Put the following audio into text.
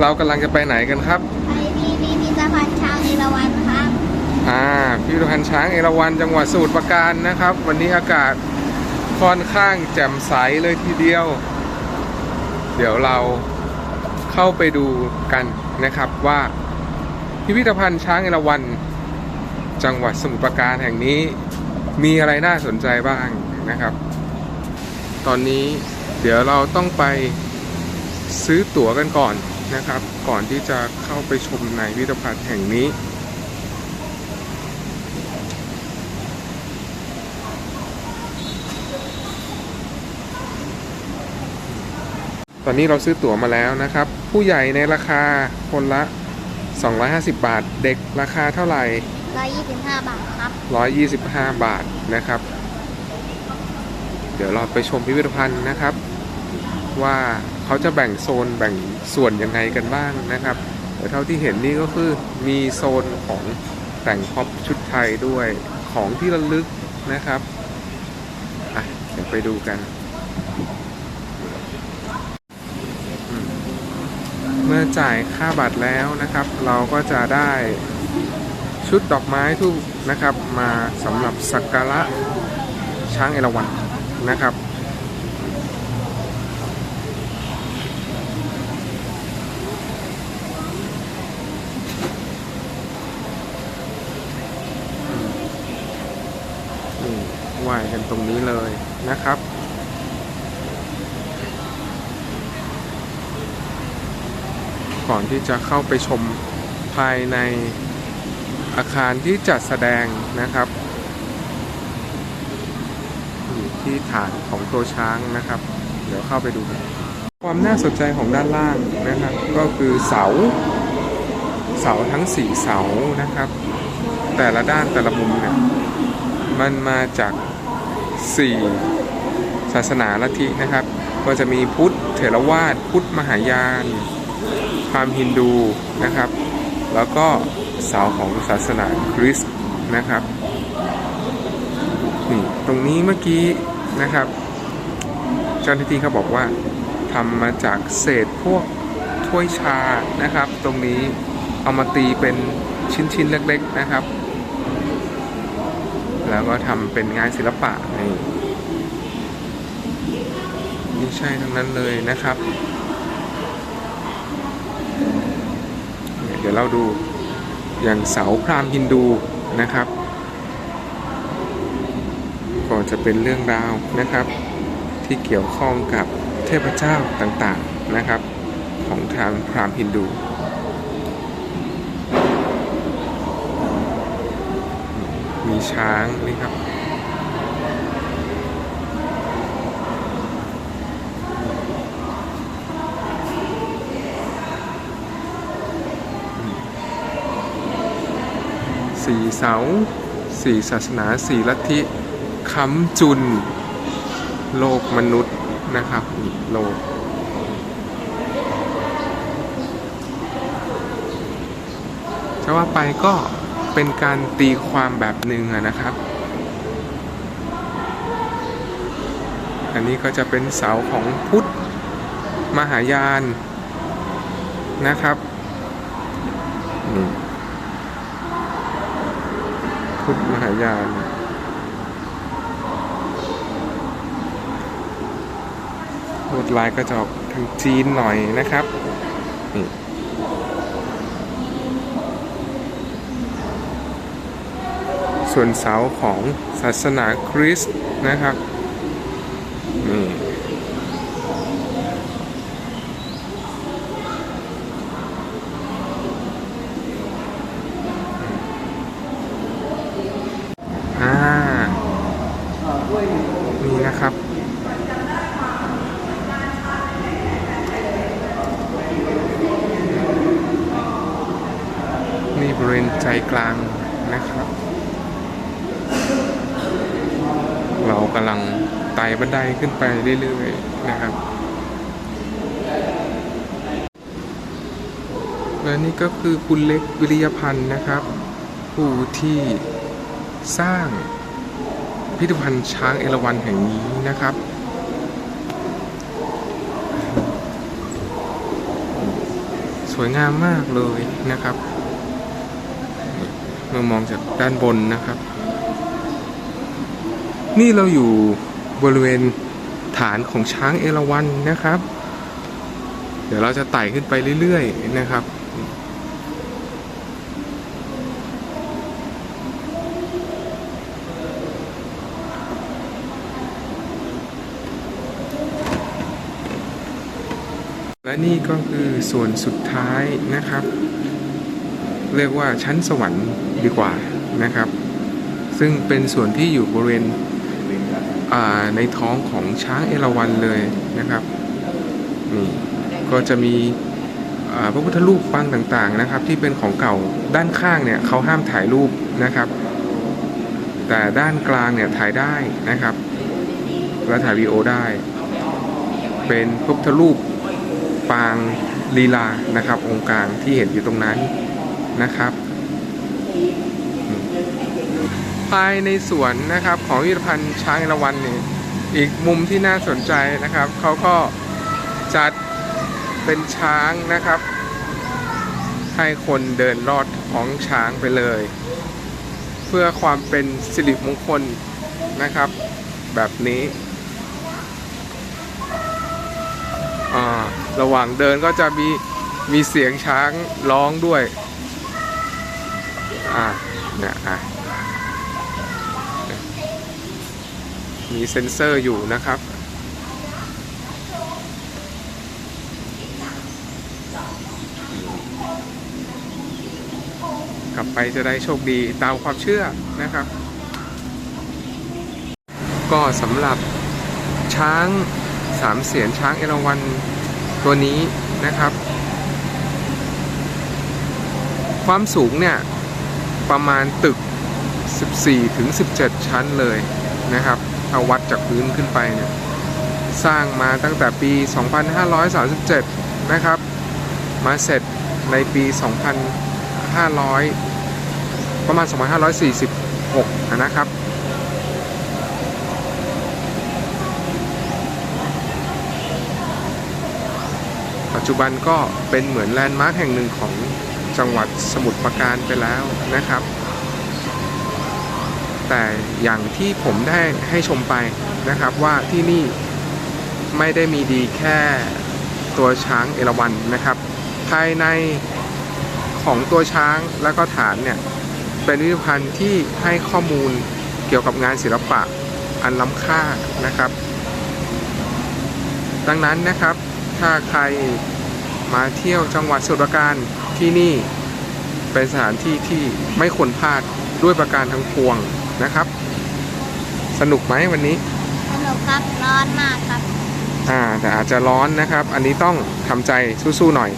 เรากำลังจะไปไหนกันครับ ไปที่พิพิธภัณฑ์ช้างเอราวัณครับ อ่าพิพิธภัณฑ์ช้างเอราวัณจังหวัดสมุทรปราการนะครับ วันนี้อากาศค่อนข้างแจ่มใสเลยทีเดียว เดี๋ยวเราเข้าไปดูกันนะครับว่าพิพิธภัณฑ์ช้างเอราวัณจังหวัดสมุทรปราการแห่งนี้มีอะไรน่าสนใจบ้างนะครับ ตอนนี้เดี๋ยวเราต้องไปซื้อตั๋วกันก่อน นะครับ ก่อนที่จะเข้าไปชมในพิพิธภัณฑ์แห่งนี้ ตอนนี้เราซื้อตั๋วมาแล้วนะครับ ผู้ใหญ่ในราคาคนละ 250 บาท เด็กราคาเท่าไหร่ 125 บาทครับ 125 บาทนะครับ เดี๋ยวเราไปชมพิพิธภัณฑ์นะครับว่า เขาจะแบ่งโซนแบ่งส่วนยังไงกันบ้างนะครับแต่เท่าที่เห็นนี่ก็คือมีโซนของแต่งพ็อปชุดไทยด้วยของที่ระลึกนะครับอะเดี๋ยวไปดูกันเมื่อจ่ายค่าบัตรแล้วนะครับ เราก็จะได้ชุดดอกไม้ทูกนะครับ มาสำหรับสักการะช้างเอราวัณนะครับ นี่ ไหว้กันตรงนี้เลยนะครับ ก่อนที่จะเข้าไปชมภายในอาคารที่จัดแสดงนะครับอยู่ที่ฐานของตัวช้างนะครับ เดี๋ยวเข้าไปดูกันความน่าสนใจของด้านล่างนะครับ ก็คือเสา เสาทั้งสี่เสานะครับ แต่ละด้านแต่ละมุมเนี่ยมันมาจาก สี่ศาสนาลัทธินะครับ ก็จะมีพุทธเถรวาทพุทธมหายานพราหมณ์ฮินดูนะครับ แล้วก็เสาของศาสนาคริสต์นะครับนี่ตรงนี้เมื่อกี้นะครับ เจ้าหน้าที่เขาบอกว่าทำมาจากเศษพวกถ้วยชานะครับ ตรงนี้เอามาตีเป็นชิ้นๆเล็กๆนะครับ แล้วก็ทำเป็นงานศิลปะนี่นี่ใช่ทั้งนั้นเลยนะครับ เดี๋ยวเราดูอย่างเสาพราหมณ์ฮินดูนะครับ ก็จะเป็นเรื่องราวนะครับ ที่เกี่ยวข้องกับเทพเจ้าต่างๆนะครับ ของทางพราหมณ์ฮินดู มีช้างนี่ครับ สี่เสา สี่ศาสนา สี่ลัทธิค้ำจุน โลกมนุษย์นะครับ โลกจะว่าไปก็ เป็นการตีความแบบหนึ่งนะครับ อันนี้ก็จะเป็นเสาของพุทธมหายานนะครับพุทธมหายานลวดลายก็จะออกทางจีนหน่อยนะครับนี่ ส่วนเสาของศาสนาคริสต์นะครับนี่อ่านี่นะครับนี่บริเวณใจกลางนะครับ เรา กำลังไต่บันไดขึ้นไปเรื่อยๆนะครับ และนี่ก็คือคุณเล็กวิริยพันธ์นะครับ ผู้ที่สร้างพิพิธภัณฑ์ช้างเอราวัณแห่งนี้นะครับสวยงามมากเลยนะครับ เมื่อมองจากด้านบนนะครับ นี่เราอยู่บริเวณฐานของช้างเอราวัณนะครับ เดี๋ยวเราจะไต่ขึ้นไปเรื่อยๆนะครับ และนี่ก็คือส่วนสุดท้ายนะครับ เรียกว่าชั้นสวรรค์ดีกว่านะครับ ซึ่งเป็นส่วนที่อยู่บริเวณ ในท้องของช้างเอราวัณเลยนะครับนี่ก็จะมีพระพุทธรูปปางต่างๆนะครับ ที่เป็นของเก่าด้านข้างเนี่ยเขาห้ามถ่ายรูปนะครับ แต่ด้านกลางเนี่ยถ่ายได้นะครับและถ่ายวีโอได้ เป็นพระพุทธรูปปางลีลานะครับ องค์กลารที่เห็นอยู่ตรงนั้นนะครับ ภายในสวนนะครับของพิพิธภัณฑ์ช้างเอราวัณเนี่ยอีกมุมที่น่าสนใจนะครับเขาก็จัดเป็นช้างนะครับ ให้คนเดินลอดท้องช้างไปเลย เพื่อความเป็นสิริมงคลนะครับ แบบนี้อ่าระหว่างเดินก็จะมีมีเสียงช้างร้องด้วย อ่าเนี่ยอะ มีเซ็นเซอร์อยู่นะครับ กลับไปจะได้โชคดีตามความเชื่อนะครับ ก็สำหรับช้างสามเสียนช้างเอราวัณตัวนี้นะครับ ความสูงเนี่ย ประมาณตึก 14ถึง17 ชั้นเลยนะครับ เอาวัดจากพื้นขึ้นไปเนี่ยสร้างมาตั้งแต่ปี 2537 นะครับ มาเสร็จในปี 2500 ประมาณ 2546 นะครับ ปัจจุบันก็เป็นเหมือนแลนด์มาร์คแห่งหนึ่งของจังหวัดสมุทรปราการไปแล้วนะครับ แต่อย่างที่ผมได้ให้ชมไปนะครับว่าที่นี่ไม่ได้มีดีแค่ตัวช้างเอราวัณนะครับ ภายในของตัวช้างและก็ฐานเนี่ยเป็นพิพิธภัณฑ์ที่ให้ข้อมูลเกี่ยวกับงานศิลปะอันล้ำค่านะครับ ดังนั้นนะครับถ้าใครมาเที่ยวจังหวัดสมุรปราการที่นี่เป็นสถานที่ที่ไม่ควรพลาดด้วยประการทั้งปวง นะครับ สนุกไหมวันนี้ สนุกครับร้อนมากครับ อ่าแต่อาจจะร้อนนะครับ อันนี้ต้องทำใจสู้ๆหน่อย